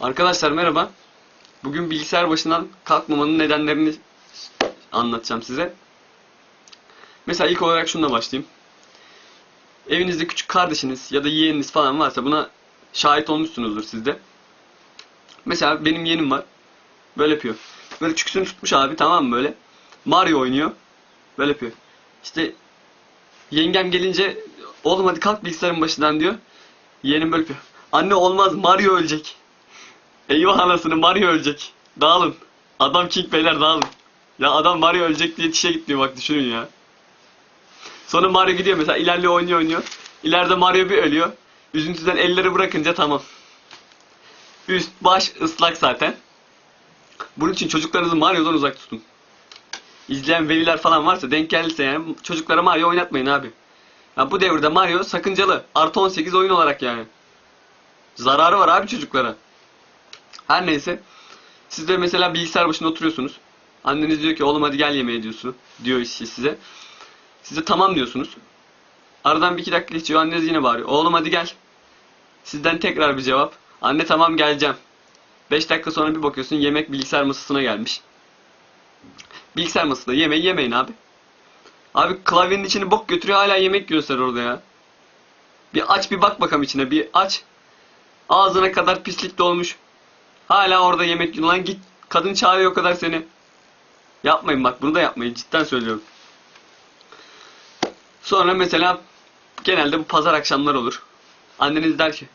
Arkadaşlar merhaba. Bugün bilgisayar başından kalkmamanın nedenlerini anlatacağım size. Mesela ilk olarak şununla başlayayım. Evinizde küçük kardeşiniz ya da yeğeniniz falan varsa buna şahit olmuşsunuzdur sizde. Mesela benim yeğenim var. Böyle yapıyor. Böyle çüküsünü tutmuş abi tamam mı böyle. Mario oynuyor. Böyle yapıyor. İşte yengem gelince oğlum hadi kalk bilgisayarın başından diyor. Yeğenim böyle yapıyor. Anne olmaz Mario ölecek. Eyvah anasını Mario ölecek. Dağılın. Adam King beyler dağılın. Ya adam Mario ölecek diye çişe gitmiyor bak düşünün ya. Sonra Mario gidiyor mesela ilerliyor oynuyor oynuyor. İleride Mario bir ölüyor. Üzüntüden elleri bırakınca tamam. Üst baş ıslak zaten. Bunun için çocuklarınızı Mario'dan uzak tutun. İzleyen veliler falan varsa denk gelirse yani çocuklara Mario oynatmayın abi. Ya bu devirde Mario sakıncalı. Artı 18 oyun olarak yani. Zararı var abi çocuklara. Her neyse. Siz de mesela bilgisayar başında oturuyorsunuz. Anneniz diyor ki oğlum hadi gel yemeğe diyorsun. Diyor işte size. Siz de tamam diyorsunuz. Aradan bir iki dakika geçiyor. Anneniz yine bağırıyor. Oğlum hadi gel. Sizden tekrar bir cevap. Anne tamam geleceğim. 5 dakika sonra bir bakıyorsun yemek bilgisayar masasına gelmiş. Bilgisayar masasında yemeği yemeyin abi. Abi klavyenin içini bok götürüyor hala yemek yiyorsun orada ya. Bir aç bir bak bakalım içine bir aç. Ağzına kadar pislik dolmuş. Hala orada yemek yiyorsun lan git. Kadın çağırıyor o kadar seni. Yapmayın bak bunu da yapmayın cidden söylüyorum. Sonra mesela genelde bu pazar akşamlar olur. Anneniz der ki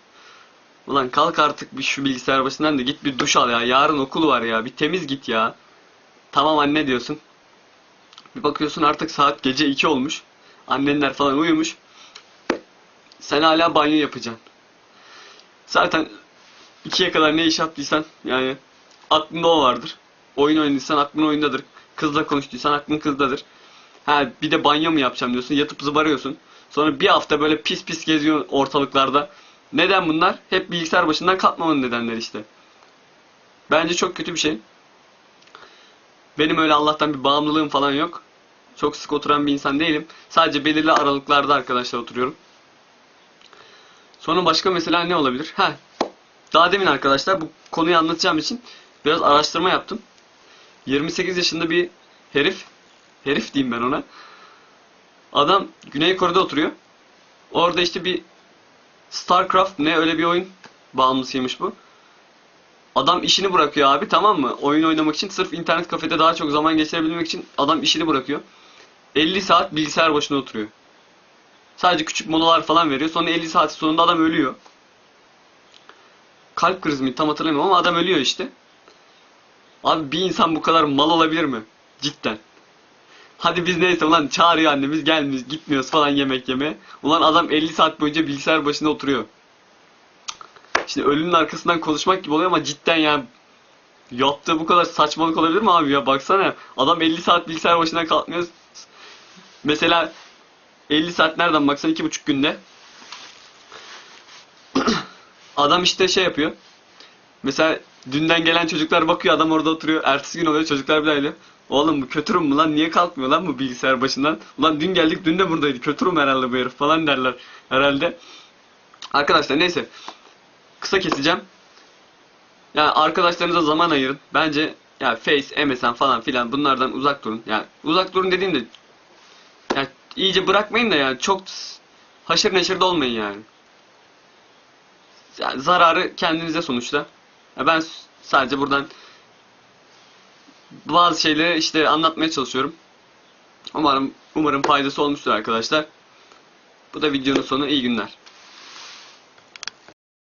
Ulan kalk artık bir şu bilgisayar başından da git bir duş al ya. Yarın okul var ya. Bir temiz git ya. Tamam anne diyorsun. Bir bakıyorsun artık saat gece 2 olmuş. Annenler falan uyumuş. Sen hala banyo yapacaksın. Zaten 2'ye kadar ne iş yaptıysan yani aklında o vardır. Oyun oynadıysan aklın oyundadır. Kızla konuştuysan aklın kızdadır. Ha bir de banyo mu yapacağım diyorsun. Yatıp zıbarıyorsun. Sonra bir hafta böyle pis pis geziyorsun ortalıklarda. Neden bunlar? Hep bilgisayar başından kalkmamanın nedenleri işte. Bence çok kötü bir şey. Benim öyle Allah'tan bir bağımlılığım falan yok. Çok sık oturan bir insan değilim. Sadece belirli aralıklarda arkadaşlar oturuyorum. Sonra başka mesela ne olabilir? Ha, daha demin arkadaşlar bu konuyu anlatacağım için biraz araştırma yaptım. 28 yaşında bir herif, herif diyeyim ben ona. Adam Güney Kore'de oturuyor. Orada işte bir StarCraft ne öyle bir oyun bağımlısıymış bu. Adam işini bırakıyor abi tamam mı? Oyun oynamak için sırf internet kafede daha çok zaman geçirebilmek için adam işini bırakıyor. 50 saat bilgisayar başına oturuyor. Sadece küçük molalar falan veriyor. Sonra 50 saat sonunda adam ölüyor. Kalp krizi mi tam hatırlamıyorum ama adam ölüyor işte. Abi bir insan bu kadar mal olabilir mi? Cidden. Hadi biz neyse ulan çağırıyor annemiz gelmiyoruz gitmiyoruz falan yemek yeme. Ulan adam 50 saat boyunca bilgisayar başında oturuyor. Şimdi ölünün arkasından konuşmak gibi oluyor ama cidden yani yaptığı bu kadar saçmalık olabilir mi abi ya baksana adam 50 saat bilgisayar başından kalkmıyor. Mesela 50 saat nereden baksan 2,5 günde. Adam işte şey yapıyor. Mesela dünden gelen çocuklar bakıyor adam orada oturuyor. Ertesi gün oluyor çocuklar bile diyor. Oğlum bu kötürüm mü lan niye kalkmıyor lan bu bilgisayar başından? Ulan dün geldik dün de buradaydı kötürüm herhalde bu herif falan derler herhalde. Arkadaşlar neyse. Kısa keseceğim. Yani arkadaşlarınıza zaman ayırın. Bence yani Face, MSN falan filan bunlardan uzak durun. Yani uzak durun dediğimde yani iyice bırakmayın da yani çok haşır neşir de olmayın yani. Zararı kendinize sonuçta. Ben sadece buradan bazı şeyleri işte anlatmaya çalışıyorum. Umarım umarım faydası olmuştur arkadaşlar. Bu da videonun sonu. İyi günler.